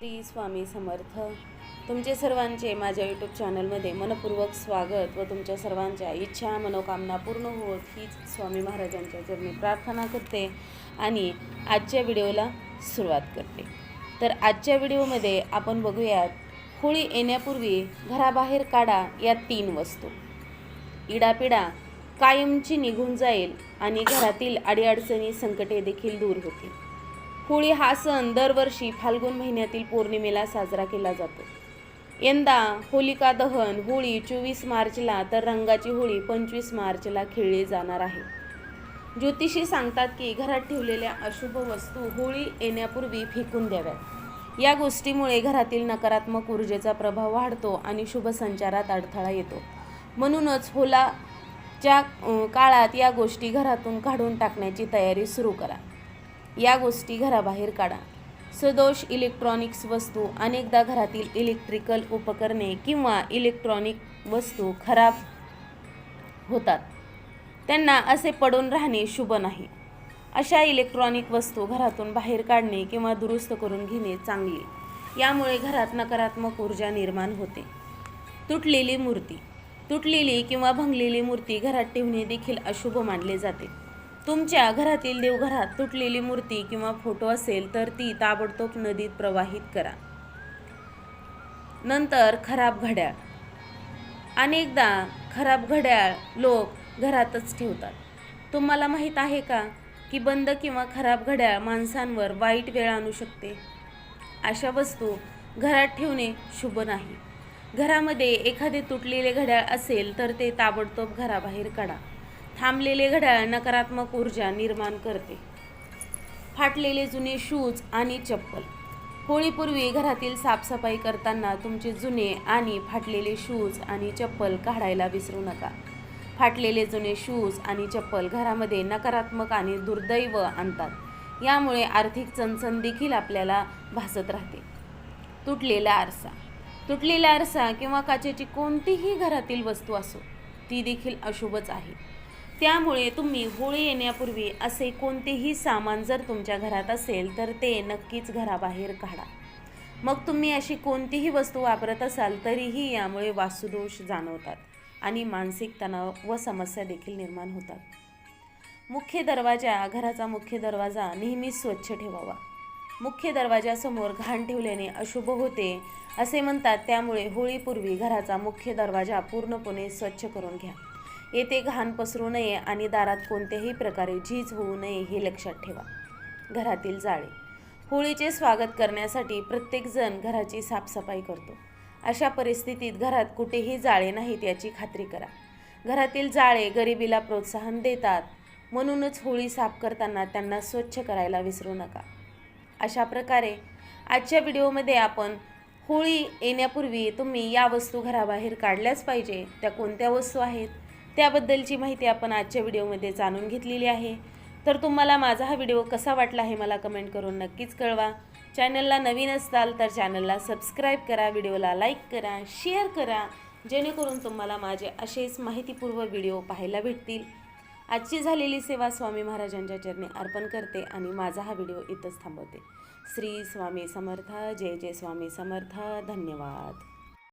श्री स्वामी समर्थ. तुमचे सर्वांचे माझ्या यूट्यूब चॅनलमध्ये मनपूर्वक स्वागत व तुमच्या सर्वांच्या इच्छा मनोकामना पूर्ण होत हीच स्वामी महाराजांच्या चरणी प्रार्थना करते आणि आजच्या व्हिडिओला सुरुवात करते. तर आजच्या व्हिडिओमध्ये आपण बघूयात होळी येण्यापूर्वी घराबाहेर काढा या तीन वस्तू. इडापिडा कायमची निघून जाईल आणि घरातील अडीअडचणी संकटे देखील दूर होतील. होळी हा सण दरवर्षी फाल्गुन महिन्यातील पौर्णिमेला साजरा केला जातो. यंदा होलिका दहन होळी चोवीस मार्चला तर रंगाची होळी पंचवीस मार्चला खेळली जाणार आहे. ज्योतिषी सांगतात की घरात ठेवलेल्या अशुभ वस्तू होळी येण्यापूर्वी फेकून द्याव्यात. या गोष्टीमुळे घरातील नकारात्मक ऊर्जेचा प्रभाव वाढतो आणि शुभ संचारात अडथळा येतो. म्हणूनच होलाच्या काळात या गोष्टी घरातून काढून टाकण्याची तयारी सुरू करा. या गोष्टी घराबाहेर काढा. सदोष इलेक्ट्रॉनिक्स वस्तू अनेकदा घरातील इलेक्ट्रिकल उपकरणे किंवा इलेक्ट्रॉनिक वस्तू खराब होतात. त्यांना असे पडून राहणे शुभ नाही. अशा इलेक्ट्रॉनिक वस्तू घरातून बाहेर काढणे किंवा दुरुस्त करून घेणे चांगले. यामुळे घरात नकारात्मक ऊर्जा निर्माण होते. तुटलेली मूर्ती तुटलेली किंवा भंगलेली मूर्ती घरात ठेवणे देखील अशुभ मानले जाते. तुमच्या घरातील देवघरात तुटलेली मूर्ती किंवा फोटो असेल तर ती ताबडतोब नदीत प्रवाहित करा. नंतर खराब घड्याळ. अनेकदा खराब घड्याळ लोक घरातच ठेवतात. तुम्हाला माहीत आहे का की बंद किंवा खराब घड्याळ माणसांवर वाईट वेळ आणू शकते? अशा वस्तू घरात ठेवणे शुभ नाही. घरामध्ये एखादे तुटलेले घड्याळ असेल तर ते ताबडतोब घराबाहेर काढा. थांबलेले घड्याळ नकारात्मक ऊर्जा निर्माण करते. फाटलेले जुने शूज आणि चप्पल. होळीपूर्वी घरातील साफसफाई करताना तुमचे जुने आणि फाटलेले शूज आणि चप्पल काढायला विसरू नका. फाटलेले जुने शूज आणि चप्पल घरामध्ये नकारात्मक आणि दुर्दैव आणतात. यामुळे आर्थिक चणचण देखील आपल्याला भासत राहते. तुटलेला आरसा. तुटलेला आरसा किंवा काचेची कोणतीही घरातील वस्तू असो ती देखील अशुभच आहे. त्यामुळे तुम्ही होळी येण्यापूर्वी असे कोणतेही सामान जर तुमच्या घरात असेल तर ते नक्कीच घराबाहेर काढा. मग तुम्ही अशी कोणतीही वस्तू वापरत असाल तरीही यामुळे वासुदोष जाणवतात आणि मानसिक तणाव व समस्या देखील निर्माण होतात. मुख्य दरवाजा घराचा मुख्य दरवाजा नेहमीच स्वच्छ ठेवावा. मुख्य दरवाजासमोर घाण ठेवल्याने अशुभ होते असे म्हणतात. त्यामुळे होळीपूर्वी घराचा मुख्य दरवाजा पूर्णपणे स्वच्छ करून घ्या. येथे घाण पसरू नये आणि दारात कोणत्याही प्रकारे झीज होऊ नये हे लक्षात ठेवा. घरातील जाळे. होळीचे स्वागत करण्यासाठी प्रत्येकजण घराची साफसफाई करतो. अशा परिस्थितीत घरात कुठेही जाळे नाहीत याची खात्री करा. घरातील जाळे गरिबीला प्रोत्साहन देतात म्हणूनच होळी साफ करताना त्यांना स्वच्छ करायला विसरू नका. अशा प्रकारे आजच्या व्हिडिओमध्ये आपण होळी येण्यापूर्वी तुम्ही या वस्तू घराबाहेर काढल्याच पाहिजे त्या कोणत्या वस्तू आहेत? त्याबद्दलची माहिती आपण आजच्या व्हिडिओमध्ये जाणून घेतलेली आहे. तर तुम्हाला माझा हा व्हिडिओ कसा वाटला हे मला कमेंट करून नक्कीच कळवा. चॅनलला नवीन असताल तर चॅनलला सबस्क्राईब करा व्हिडिओला लाईक करा शेअर करा जेणेकरून तुम्हाला माझे असेच माहितीपूर्व व्हिडिओ पाहायला भेटतील. आजची झालेली सेवा स्वामी महाराजांच्या चरणी अर्पण करते आणि माझा हा व्हिडिओ इथंच थांबवते. श्री स्वामी समर्थ जय जय स्वामी समर्थ धन्यवाद.